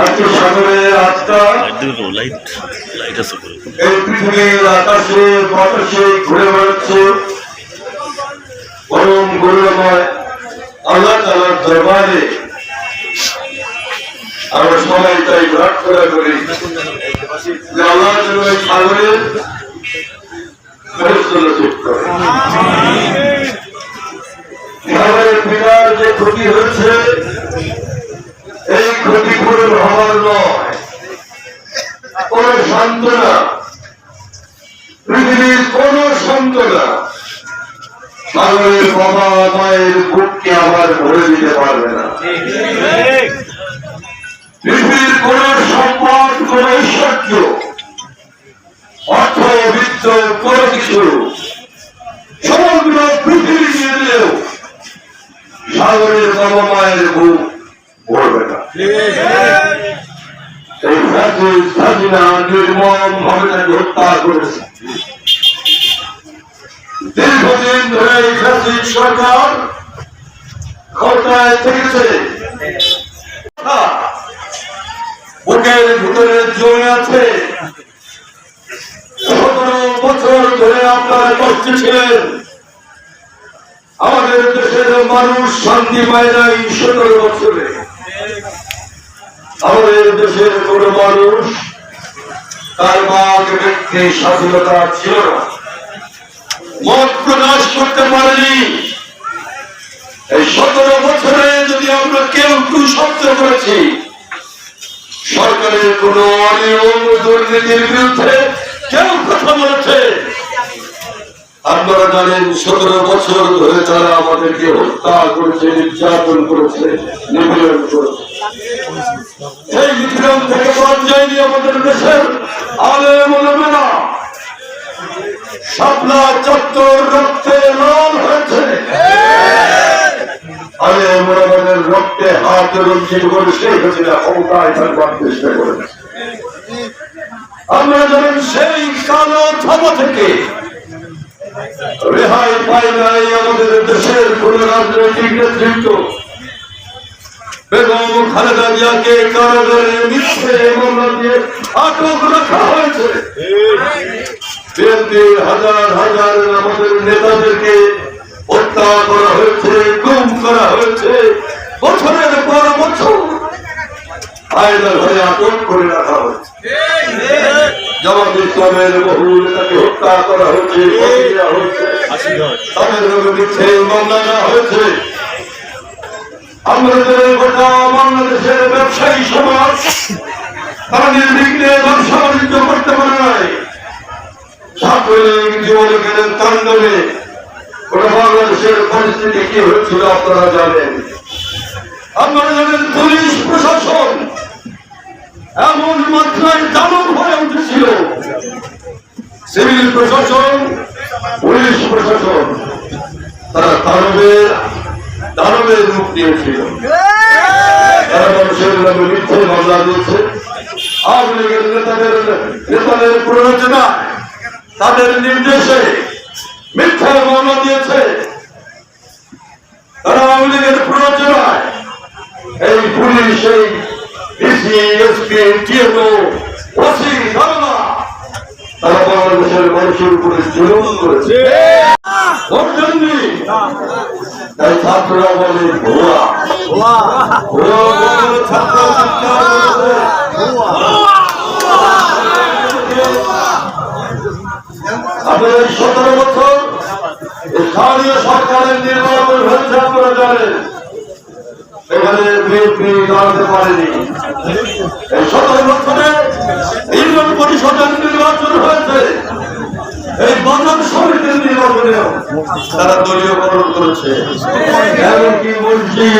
আজকে আছে করে এই পৃথিবীর আকাশে বাতাসে ঘুরে বেড়াচ্ছে পরম গৌরবময় আল্লাহ তালার দরবারে। আমরা সবাই তাই প্রার্থনা করি যে আল্লাহ সাগরের হওয়ার নয়। কোন সান্ত্বনা পৃথিবীর কোন সান্ত্বনা সাগরের বাবা মায়ের বুককে আবার ভরে দিতে পারবে না। পৃথিবীর কোন সম্পদ, কোন ঐশ্বর্য অর্থ বিত্ত কোন কিছু সমগ্র পৃথিবী নিয়ে দিলেও সাগরের বাবা মায়ের বুক ভরবে না এই ফ্যাসিস হাসিনা দীর্ঘদিন ধরে সরকার বুকের ভিতরে জমে আছে সতেরো বছর ধরে আপনারা আমাদের দেশের মানুষ শান্তি পায় নাই সতেরো বছরে। আমাদের দেশের কোন মানুষ তার বাঘ ব্যক্তি স্বাধীনতা ছিল না। মত প্রকাশ করতে পারেনি। এই সতেরো বছরে যদি আমরা কেউ কুশব্দ করেছি, সরকারের কোন অনিয়ম দুর্নীতির বিরুদ্ধে কেউ কথা বলেছে। আপনারা জানেন সতেরো বছর ধরে তারা আমাদেরকে হত্যা করেছে, নির্যাতন করেছে, নিপীড়ন করেছে। এই নিপীড়ন থেকে আমাদের দেশের আলে মনে চত্বর রক্তে লাল হয়েছে। আলে রক্তে হাত রঞ্জিত করে ক্ষমতায় থাকবার চেষ্টা করেছে। আমরা যেমন সেই কালো থেকে রেহাই পাই নাই আমাদের দেশের কোন রাজনৈতিক নেতৃত্ব। বেগম খালেদা জিয়াকে কারাগারে মিথ্যে মামলা দিয়ে আটক রাখা হয়েছে। বিএনপির হাজার হাজার আমাদের নেতাদেরকে হত্যা করা হয়েছে, গুম করা হয়েছে। বছরের পর বছর আয়নার ঘরে আটক করে রাখা হয়েছে। জামাত ইসলামের বহু নেতাকে হত্যা করা হয়েছে তাদের মামলা হয়েছে। আমাদের গোটা বাংলাদেশের ব্যবসায়ী সমাজ তারা নির্বিঘ্নে ব্যবসা বাণিজ্য করতে পারে নাই। ছাত্রলীগ যুবলীগের তাণ্ডবে গোটা বাংলাদেশের পরিস্থিতি কি হয়েছিল আপনারা জানেন? আপনারা জানেন পুলিশ প্রশাসন এমন মাত্রায় উঠেছিল সিভিল প্রশাসন, পুলিশ প্রশাসন, তারা দানবের দানবের রূপ নিয়েছিল। তারা মানুষের নামে মিথ্যে মামলা দিয়েছে। নেতাদের নেতাদের তাদের নির্দেশে মিথ্যা মামলা দিয়েছে। তারা আওয়ামী লীগের প্ররোচনায় এই পুলিশ, এই ডিসি, এসপি, টিএমও বাংলাদেশের মানুষের উপরে জুলুম করেছে। তাই ছাত্ররা বলে ভুয়া। ভুয়া। বলে ছাত্র চিৎকার করেছে। আপনাদের সতেরো বছর স্থানীয় সরকারের নির্বাচন হয়েছে আপনারা জানেন। এখানে বিএনপি দাঁড়াতে পারেনি। এই সতেরো বছরে ইউনিয়ন পরিষদের নির্বাচন হয়েছে এই বাজার সমিতির তারা দলীয়করণ করেছে এমনকি মসজিদ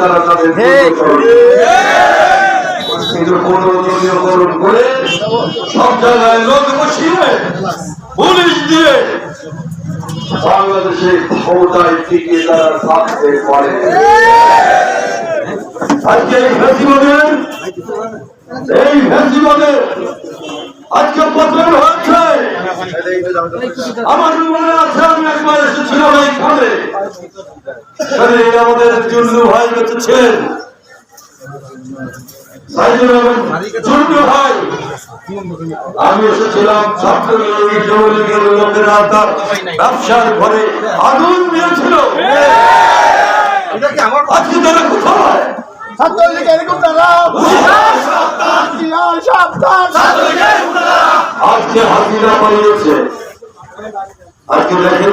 তারা তাদের দলীয়করণ করেছে। কিন্তু পুনর্দলীয়করণ করে সব জায়গায় লোক বসিয়ে পুলিশ দিয়ে বাংলাদেশে ক্ষমতায় টিকে তারা থাকতে পারে আজকে এই ফেসিবাদের এই ফেসিবাদের আজকে হচ্ছে। আমার মনে আছে আমি একবার এসেছিলাম এইখানে। আমাদের জুল্লু ভাই বেঁচেছেন। সাইদুল আলম আমি এসেছিলাম ছাত্রলীগের লোকেরা তার ব্যবসার ঘরে আগুন দিয়েছিল। আজকে তারা কোথায়? ছাত্রলীগের গুন্ডারা সাবধান আজকে হাজিরা পালিয়েছে। আজকে দেখেন